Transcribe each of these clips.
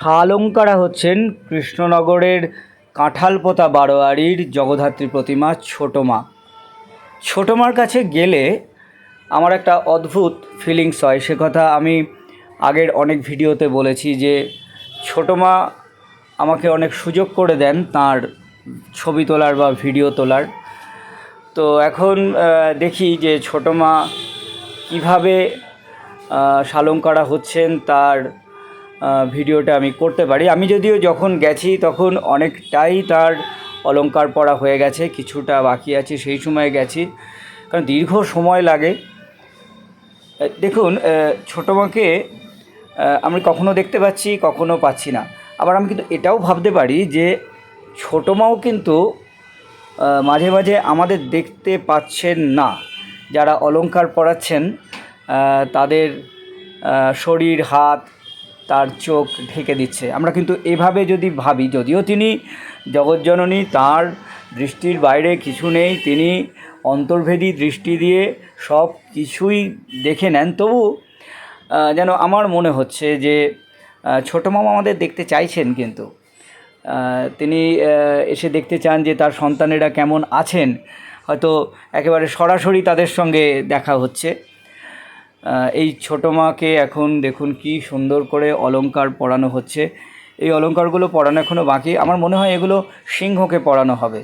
শালঙ্কারা হচ্ছেন কৃষ্ণনগরের কাঁঠালপোতা বারোয়ারির জগদ্ধাত্রী প্রতিমা ছোটো মা ছোটো মার কাছে গেলে আমার একটা অদ্ভুত ফিলিংস হয়। সে কথা আমি আগের অনেক ভিডিওতে বলেছি যে ছোটো মা আমাকে অনেক সুযোগ করে দেন তার ছবি তোলার বা ভিডিও তোলার। তো এখন দেখি যে ছোটো মা কীভাবে আহ, হচ্ছেন তার ভিডিওটা আমি করতে পারি। আমি যদিও যখন গেছি তখন অনেকটাই তার অলংকার পড়া হয়ে গেছে কিছুটা বাকি আছে সেই সময় গেছি। কারণ দীর্ঘ সময় লাগে। দেখুন ছোটো মাকে আমি কখনো দেখতে পাচ্ছি কখনো পাচ্ছি না। আবার আমি কিন্তু এটাও ভাবতে পারি যে ছোটো মাও কিন্তু মাঝে মাঝে আমাদের দেখতে পাচ্ছেন না। যারা অলংকার পরাচ্ছেন আহ, তাদের শরীর হাত তার চোখ ঢেকে দিচ্ছে। আমরা কিন্তু এভাবে যদি ভাবি, যদিও তিনি জগজ্জননী, তার দৃষ্টির বাইরে কিছু নেই, তিনি অন্তর্ভেদী দৃষ্টি দিয়ে সব কিছুই দেখে নেন, তবু যেন আমার মনে হচ্ছে যে ছোটো মামা আমাদের দেখতে চাইছেন কিন্তু। তিনি এসে দেখতে চান যে তার সন্তানেরা কেমন আছেন। হয়তো একেবারে সরাসরি তাদের সঙ্গে দেখা হচ্ছে। এই ছোটো মাকে এখন দেখুন কি সুন্দর করে অলংকার পরানো হচ্ছে। এই অলংকারগুলো পরানো এখনও বাকি। আমার মনে হয় এগুলো সিংহকে পরানো হবে।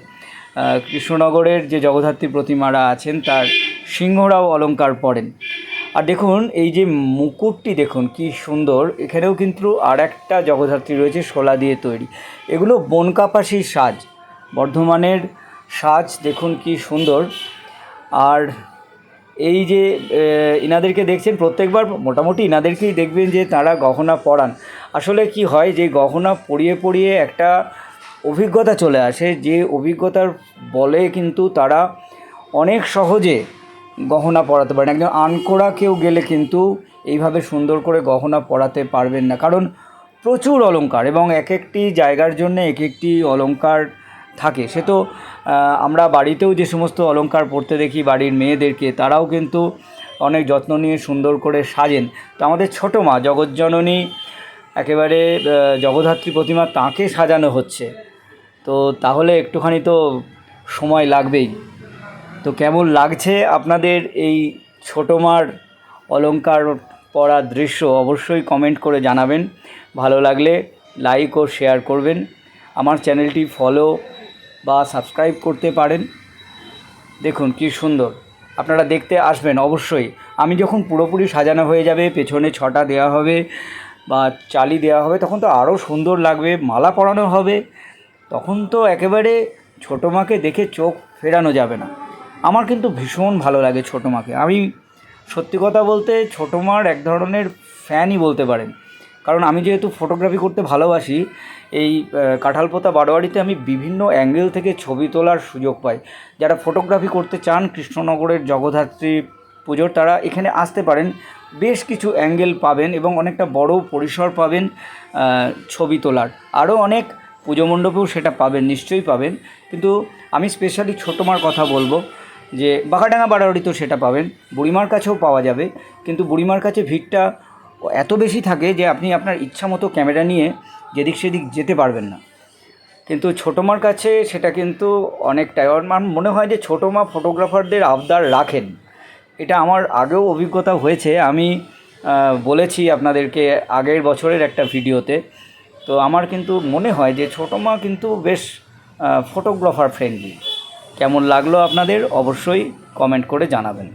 কৃষ্ণনগরের যে জগদ্ধাত্রী প্রতিমারা আছেন, তার সিংহরাও অলংকার পরেন। আর দেখুন, এই যে মুকুটটি দেখুন, কি সুন্দর। এখানেও কিন্তু আর একটা জগদ্ধাত্রী রয়েছে, শোলা দিয়ে তৈরি। এগুলো বনকাপাসির সাজ। বর্ধমানের সাজ দেখুন কি সুন্দর। আর এই যে ইনাদেরকে দেখছেন, প্রত্যেকবার মোটামুটি ইনাদেরকেই দেখবেন যে তারা গহনা পরান। আসলে কি হয় যে, গহনা পরিয়ে পরিয়ে একটা অভিজ্ঞতা চলে আসে। যে অভিজ্ঞতার বলে কিন্তু তারা অনেক সহজে গহনা পরাতে পারেন। একজন আনকোড়া কেউ গেলে কিন্তু এইভাবে সুন্দর করে গহনা পরাতে পারবেন না। কারণ প্রচুর অলংকার এবং এক একটি জায়গার জন্য এক একটি অলংকার থাকে। সে তো আমরা বাড়িতেও যে সমস্ত অলংকার পরতে দেখি বাড়ির মেয়েদেরকে, তারাও কিন্তু অনেক যত্ন নিয়ে সুন্দর করে সাজেন। তো আমাদের ছোটো মা জগজ্জননী, একেবারে জগদ্ধাত্রী প্রতিমা তাঁকে সাজানো হচ্ছে। তো তাহলে একটুখানি তো সময় লাগবেই। তো কেমন লাগছে আপনাদের এই ছোটো মার অলংকার পরা দৃশ্য অবশ্যই কমেন্ট করে জানাবেন। ভালো লাগলে লাইক ও শেয়ার করবেন। আমার চ্যানেলটি ফলো বা সাবস্ক্রাইব করতে পারেন। দেখুন কি সুন্দর। আপনারা দেখতে আসবেন অবশ্যই। আমি যখন পুরোপুরি সাজানো হয়ে যাবে, পেছনে ছটা দেওয়া হবে বা চালি দেওয়া হবে, তখন তো আরও সুন্দর লাগবে, মালা পরানো হবে, তখন তো একেবারে ছোটো মাকে দেখে চোখ ফেরানো যাবে না। আমার কিন্তু ভীষণ ভালো লাগে ছোটো মাকে। আমি সত্যি কথা বলতে ছোটো মার এক ধরনের ফ্যানই বলতে পারেন। কারণ আমি যেহেতু ফটোগ্রাফি করতে ভালোবাসি, এই কাঁঠালপোতা বারোয়ারিতে আমি বিভিন্ন অ্যাঙ্গেল থেকে ছবি তোলার সুযোগ পাই। যারা ফটোগ্রাফি করতে চান, কৃষ্ণনগরের জগদ্ধাত্রী পুজোর, তারা এখানে আসতে পারেন। বেশ কিছু অ্যাঙ্গেল পাবেন এবং অনেকটা বড় পরিসর পাবেন ছবি তোলার। আরও অনেক পুজো মণ্ডপেও সেটা পাবেন, নিশ্চয়ই পাবেন। কিন্তু আমি স্পেশালি ছোটোমার কথা বলব যে, বাঘাডাঙ্গা বাড়াবাড়িতেও সেটা পাবেন। বুড়িমার কাছেও পাওয়া যাবে। কিন্তু বুড়িমার কাছে ভিড়টা এত বেশি থাকে যে আপনি আপনার ইচ্ছা মতো ক্যামেরা নিয়ে যেদিক সেদিক যেতে পারবেন না। কিন্তু ছোটো মার কাছে সেটা কিন্তু অনেকটাই। আমার মনে হয় যে ছোটো মা ফটোগ্রাফারদের আবদার রাখেন। এটা আমার আগেও অভিজ্ঞতা হয়েছে। আমি বলেছি আপনাদেরকে আগের বছরের একটা ভিডিওতে। তো আমার কিন্তু মনে হয় যে ছোটো মা কিন্তু বেশ ফটোগ্রাফার ফ্রেন্ডলি কেমন লাগল আপনাদের? অবশ্যই কমেন্ট করে জানাবেন।